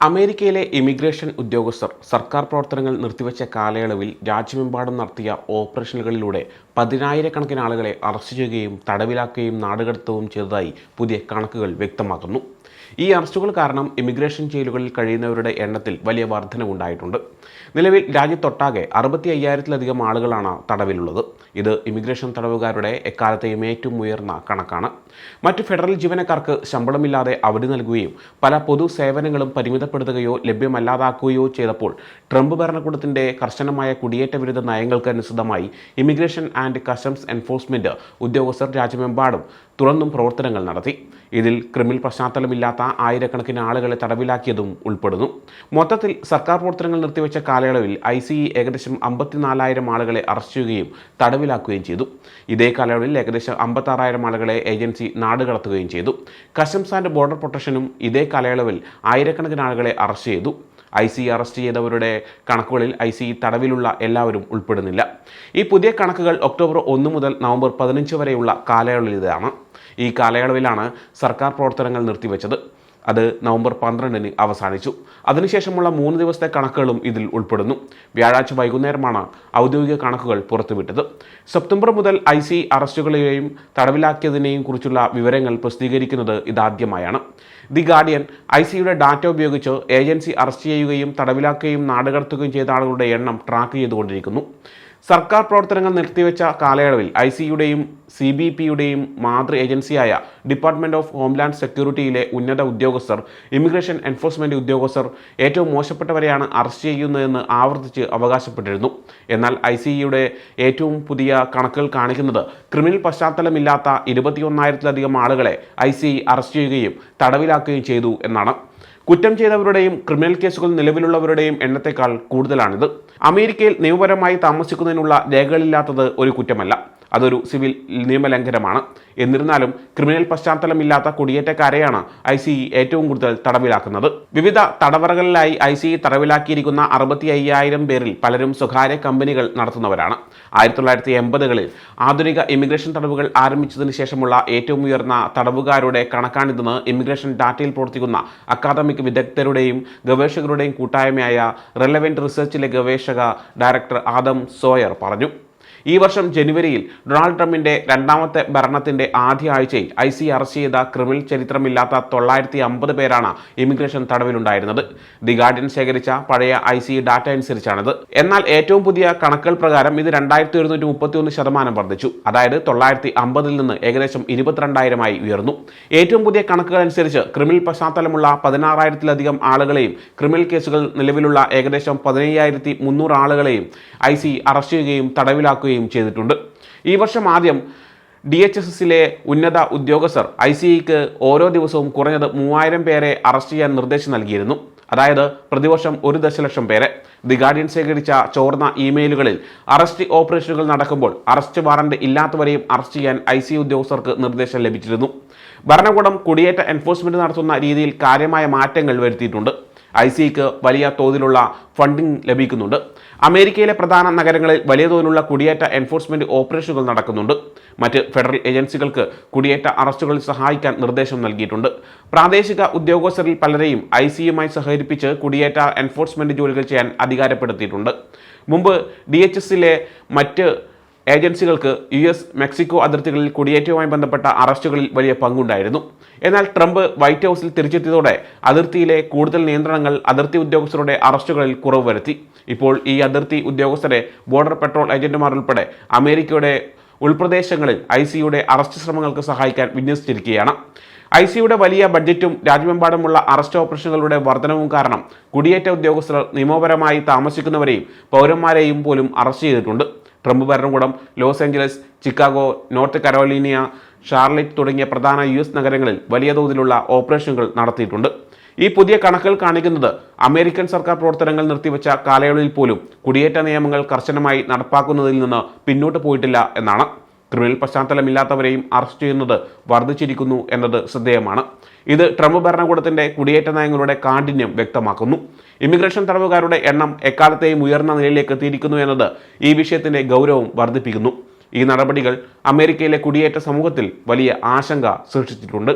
അമേരിക്കയിലെ ഇമിഗ്രേഷൻ ഉദ്യോഗസ്ഥർ സർക്കാർ പ്രവർത്തനങ്ങൾ നിർത്തിവെച്ച കാലയളവിൽ രാജ്യമെമ്പാടും നടത്തിയ ഓപ്പറേഷനുകളിലൂടെ പതിനായിരക്കണക്കിന് ആളുകളെ അറസ്റ്റ് ചെയ്യുകയും തടവിലാക്കുകയും നാടുകടത്തുകയും ചെയ്തതായി പുതിയ കണക്കുകൾ വ്യക്തമാക്കുന്നു. ഈ അറസ്റ്റുകൾ കാരണം ഇമിഗ്രേഷൻ ജയിലുകളിൽ കഴിയുന്നവരുടെ എണ്ണത്തിൽ വലിയ വർധനവുണ്ടായിട്ടുണ്ട്. നിലവിൽ രാജ്യത്തൊട്ടാകെ അറുപത്തി അയ്യായിരത്തിലധികം ആളുകളാണ് തടവിലുള്ളത്. ഇത് ഇമിഗ്രേഷൻ തടവുകാരുടെ എക്കാലത്തെയും ഏറ്റവും ഉയർന്ന കണക്കാണ്. മറ്റ് ഫെഡറൽ ജീവനക്കാർക്ക് ശമ്പളമില്ലാതെ അവധി നൽകുകയും പല പൊതു സേവനങ്ങളും പരിമിതപ്പെടുത്തുകയോ ലഭ്യമല്ലാതാക്കുകയോ ചെയ്തപ്പോൾ ട്രംപ് ഭരണകൂടത്തിന്റെ കർശനമായ കുടിയേറ്റ വിരുദ്ധ നയങ്ങൾക്ക് അനുസൃതമായി ഇമിഗ്രേഷൻ ആൻഡ് കസ്റ്റംസ് എൻഫോഴ്സ്മെന്റ് ഉദ്യോഗസ്ഥർ രാജ്യമെമ്പാടും തുറന്നും പ്രവർത്തനങ്ങൾ നടത്തി. ഇതിൽ ക്രിമിൽ പശ്ചാത്തലമില്ലാത്ത ആയിരക്കണക്കിന് ആളുകളെ തടവിലാക്കിയതും ഉൾപ്പെടുന്നു. മൊത്തത്തിൽ സർക്കാർ പ്രവർത്തനങ്ങൾ നിർത്തിവെച്ച കാലയളവിൽ ഐ സി ഏകദേശം അമ്പത്തിനാലായിരം ആളുകളെ അറസ്റ്റ് ചെയ്യുകയും തടവിലാക്കുകയും ചെയ്തു. ഇതേ കാലയളവിൽ ഏകദേശം അമ്പത്താറായിരം ആളുകളെ ഏജൻസി നാടുകടത്തുകയും ചെയ്തു. കസ്റ്റംസ് ആൻഡ് ബോർഡർ പ്രൊട്ടക്ഷനും ഇതേ കാലയളവിൽ ആയിരക്കണക്കിന് ആളുകളെ അറസ്റ്റ് ചെയ്തു. ഐ സി അറസ്റ്റ് ചെയ്തവരുടെ കണക്കുകളിൽ ഐ സി തടവിലുള്ള എല്ലാവരും ഉൾപ്പെടുന്നില്ല. ഈ പുതിയ കണക്കുകൾ ഒക്ടോബർ ഒന്ന് മുതൽ നവംബർ പതിനഞ്ച് വരെയുള്ള കാലയളവിലാണ്. ഈ കാലയളവിലാണ് സർക്കാർ പ്രവർത്തനങ്ങൾ നിർത്തിവെച്ചത്. അത് നവംബർ പന്ത്രണ്ടിന് അവസാനിച്ചു. അതിനുശേഷമുള്ള മൂന്ന് ദിവസത്തെ കണക്കുകളും ഇതിൽ ഉൾപ്പെടുന്നു. വ്യാഴാഴ്ച വൈകുന്നേരമാണ് ഔദ്യോഗിക കണക്കുകൾ പുറത്തുവിട്ടത്. സെപ്റ്റംബർ മുതൽ ഐ സി അറസ്റ്റുകളെയും തടവിലാക്കിയതിനെയും കുറിച്ചുള്ള വിവരങ്ങൾ പ്രസിദ്ധീകരിക്കുന്നത് ഇതാദ്യമായാണ്. ദി ഗാർഡിയൻ ഐ സിയുടെ ഡാറ്റ ഉപയോഗിച്ച് ഏജൻസി അറസ്റ്റ് ചെയ്യുകയും തടവിലാക്കുകയും നാടുകടത്തുകയും ചെയ്ത ആളുകളുടെ എണ്ണം ട്രാക്ക് ചെയ്തുകൊണ്ടിരിക്കുന്നു. സർക്കാർ പ്രവർത്തനങ്ങൾ നിർത്തിവെച്ച കാലയളവിൽ ഐ സിയുടെയും സി ബി പിയുടെയും മാതൃ ഏജൻസിയായ ഡിപ്പാർട്ട്മെന്റ് ഓഫ് ഹോംലാൻഡ് സെക്യൂരിറ്റിയിലെ ഉന്നത ഉദ്യോഗസ്ഥർ ഇമിഗ്രേഷൻ എൻഫോഴ്സ്മെന്റ് ഉദ്യോഗസ്ഥർ ഏറ്റവും മോശപ്പെട്ടവരെയാണ് അറസ്റ്റ് ചെയ്യുന്നതെന്ന് ആവർത്തിച്ച് അവകാശപ്പെട്ടിരുന്നു. എന്നാൽ ഐ സിയുടെ ഏറ്റവും പുതിയ കണക്കുകൾ കാണിക്കുന്നത് ക്രിമിനൽ പശ്ചാത്തലമില്ലാത്ത ഇരുപത്തിയൊന്നായിരത്തിലധികം ആളുകളെ ഐ സി അറസ്റ്റ് ചെയ്യുകയും തടവിലാക്കുകയും ചെയ്തു എന്നാണ്. കുറ്റം ചെയ്തവരുടെയും ക്രിമിനൽ കേസുകൾ നിലവിലുള്ളവരുടെയും എണ്ണത്തെക്കാൾ കൂടുതലാണിത്. അമേരിക്കയിൽ നിയമപരമായി താമസിക്കുന്നതിനുള്ള രേഖകളില്ലാത്തത് ഒരു കുറ്റമല്ല. അതൊരു സിവിൽ നിയമലംഘനമാണ്. എന്നിരുന്നാലും ക്രിമിനൽ പശ്ചാത്തലമില്ലാത്ത കുടിയേറ്റക്കാരെയാണ് ഐ സി ഏറ്റവും കൂടുതൽ തടവിലാക്കുന്നത്. വിവിധ തടവറകളിലായി ഐ സി തടവിലാക്കിയിരിക്കുന്ന അറുപത്തി അയ്യായിരം പേരിൽ പലരും സ്വകാര്യ കമ്പനികൾ നടത്തുന്നവരാണ്. ആയിരത്തി തൊള്ളായിരത്തി എൺപതുകളിൽ ആധുനിക ഇമിഗ്രേഷൻ തടവുകൾ ആരംഭിച്ചതിന് ശേഷമുള്ള ഏറ്റവും ഉയർന്ന തടവുകാരുടെ കണക്കാണിതെന്ന് ഇമിഗ്രേഷൻ ഡാറ്റയിൽ പ്രവർത്തിക്കുന്ന അക്കാദമിക് വിദഗ്ധരുടെയും ഗവേഷകരുടെയും കൂട്ടായ്മയായ റെലവെന്റ് റിസർച്ചിലെ ഗവേഷക ഡയറക്ടർ ആദം സോയർ പറഞ്ഞു. ഈ വർഷം ജനുവരിയിൽ ഡൊണാൾഡ് ട്രംപിന്റെ രണ്ടാമത്തെ ഭരണത്തിന്റെ ആദ്യ ആഴ്ചയിൽ ഐ സി അറസ്റ്റ് ചെയ്ത ക്രിമിനൽ ചരിത്രമില്ലാത്ത തൊള്ളായിരത്തി അമ്പത് പേരാണ് ഇമിഗ്രേഷൻ തടവിലുണ്ടായിരുന്നത്. ദി ഗാർഡിയൻ ശേഖരിച്ച പഴയ ഐ സി ഡാറ്റ അനുസരിച്ചാണിത്. എന്നാൽ ഏറ്റവും പുതിയ കണക്കുകൾ പ്രകാരം ഇത് രണ്ടായിരത്തി ഒരുന്നൂറ്റി മുപ്പത്തി ഒന്ന് ശതമാനം വർദ്ധിച്ചു. അതായത് തൊള്ളായിരത്തി അമ്പതിൽ നിന്ന് ഏകദേശം ഇരുപത്തിരണ്ടായിരമായി ഉയർന്നു. ഏറ്റവും പുതിയ കണക്കുകൾ അനുസരിച്ച് ക്രിമിനൽ പശ്ചാത്തലമുള്ള പതിനാറായിരത്തിലധികം ആളുകളെയും ക്രിമിനൽ കേസുകൾ നിലവിലുള്ള ഏകദേശം പതിനയ്യായിരത്തി മുന്നൂറ് ആളുകളെയും ഐ സി അറസ്റ്റ് ചെയ്യുകയും തടവിലാക്കുകയും ചെയ്തിട്ടുണ്ട്. ഈ വർഷം ആദ്യം ഡി എച്ച് എസ് എസിലെ ഉന്നത ഉദ്യോഗസ്ഥർ ഐ സി ഐക്ക് ഓരോ ദിവസവും കുറഞ്ഞത് മൂവായിരം പേരെ അറസ്റ്റ് ചെയ്യാൻ നിർദ്ദേശം നൽകിയിരുന്നു. അതായത് പ്രതിവർഷം ഒരു ദശലക്ഷം പേരെ. ദി ഗാർഡിയൻ ശേഖരിച്ച ചോർന്ന ഇമെയിലുകളിൽ അറസ്റ്റ് ഓപ്പറേഷനുകൾ നടക്കുമ്പോൾ അറസ്റ്റ് വാറന്റ് ഇല്ലാത്തവരെയും അറസ്റ്റ് ചെയ്യാൻ ഐ സി ഉദ്യോഗസ്ഥർക്ക് നിർദ്ദേശം ലഭിച്ചിരുന്നു. ഭരണകൂടം കുടിയേറ്റ എൻഫോഴ്സ്മെന്റ് നടത്തുന്ന രീതിയിൽ കാര്യമായ മാറ്റങ്ങൾ വരുത്തിയിട്ടുണ്ട്. ഐ സിക്ക് വലിയ തോതിലുള്ള ഫണ്ടിംഗ് ലഭിക്കുന്നുണ്ട്. അമേരിക്കയിലെ പ്രധാന നഗരങ്ങളിൽ വലിയ തോതിലുള്ള കുടിയേറ്റ എൻഫോഴ്സ്മെന്റ് ഓപ്പറേഷനുകൾ നടക്കുന്നുണ്ട്. മറ്റ് ഫെഡറൽ ഏജൻസികൾക്ക് കുടിയേറ്റ അറസ്റ്റുകളിൽ സഹായിക്കാൻ നിർദ്ദേശം നൽകിയിട്ടുണ്ട്. പ്രാദേശിക ഉദ്യോഗസ്ഥരിൽ പലരെയും ഐ സിയുമായി സഹകരിപ്പിച്ച് കുടിയേറ്റ എൻഫോഴ്സ്മെന്റ് ജോലികൾ ചെയ്യാൻ അധികാരപ്പെടുത്തിയിട്ടുണ്ട്. മുമ്പ് ഡി എച്ച് എസിലെ മറ്റ് ഏജൻസികൾക്ക് യു എസ് മെക്സിക്കോ അതിർത്തികളിൽ കുടിയേറ്റവുമായി ബന്ധപ്പെട്ട അറസ്റ്റുകളിൽ വലിയ പങ്കുണ്ടായിരുന്നു. എന്നാൽ ട്രംപ് വൈറ്റ് ഹൗസിൽ തിരിച്ചെത്തിയതോടെ അതിർത്തിയിലെ കൂടുതൽ നിയന്ത്രണങ്ങൾ അതിർത്തി ഉദ്യോഗസ്ഥരുടെ അറസ്റ്റുകളിൽ കുറവ് വരുത്തി. ഇപ്പോൾ ഈ അതിർത്തി ഉദ്യോഗസ്ഥരെ ബോർഡർ പെട്രോൾ ഏജന്റുമാർ ഉൾപ്പെടെ അമേരിക്കയുടെ ഉൾപ്രദേശങ്ങളിൽ ഐ സിയുടെ അറസ്റ്റ് ശ്രമങ്ങൾക്ക് സഹായിക്കാൻ വിന്യസിച്ചിരിക്കുകയാണ്. ഐ സിയുടെ വലിയ ബഡ്ജറ്റും രാജ്യമെമ്പാടുമുള്ള അറസ്റ്റ് ഓപ്പറേഷനുകളുടെ വർധനവും കാരണം കുടിയേറ്റ ഉദ്യോഗസ്ഥർ നിയമപരമായി താമസിക്കുന്നവരെയും പൗരന്മാരെയും പോലും അറസ്റ്റ് ചെയ്തിട്ടുണ്ട്. ട്രംപ് ഭരണകൂടം Los Angeles Chicago North Carolina Charlotte തുടങ്ങിയ പ്രധാന യു എസ് നഗരങ്ങളിൽ വലിയ തോതിലുള്ള ഓപ്പറേഷനുകൾ നടത്തിയിട്ടുണ്ട്. ഈ പുതിയ കണക്കുകൾ കാണിക്കുന്നത് അമേരിക്കൻ സർക്കാർ പ്രവർത്തനങ്ങൾ നിർത്തിവെച്ച കാലയളവിൽ പോലും കുടിയേറ്റ നിയമങ്ങൾ കർശനമായി നടപ്പാക്കുന്നതിൽ നിന്ന് പിന്നോട്ട് പോയിട്ടില്ല എന്നാണ്. ക്രിമിനൽ പശ്ചാത്തലമില്ലാത്തവരെയും അറസ്റ്റ് ചെയ്യുന്നത് വർദ്ധിച്ചിരിക്കുന്നു എന്നത് ശ്രദ്ധേയമാണ്. ഇത് ട്രംപ് ഭരണകൂടത്തിന്റെ കുടിയേറ്റ നയങ്ങളുടെ കാഠിന്യം വ്യക്തമാക്കുന്നു. ഇമിഗ്രേഷൻ തടവുകാരുടെ എണ്ണം എക്കാലത്തെയും ഉയർന്ന നിലയിലേക്ക് എത്തിയിരിക്കുന്നു എന്നത് ഈ വിഷയത്തിന്റെ ഗൗരവം വർദ്ധിപ്പിക്കുന്നു. ഈ നടപടികൾ അമേരിക്കയിലെ കുടിയേറ്റ സമൂഹത്തിൽ വലിയ ആശങ്ക സൃഷ്ടിച്ചിട്ടുണ്ട്.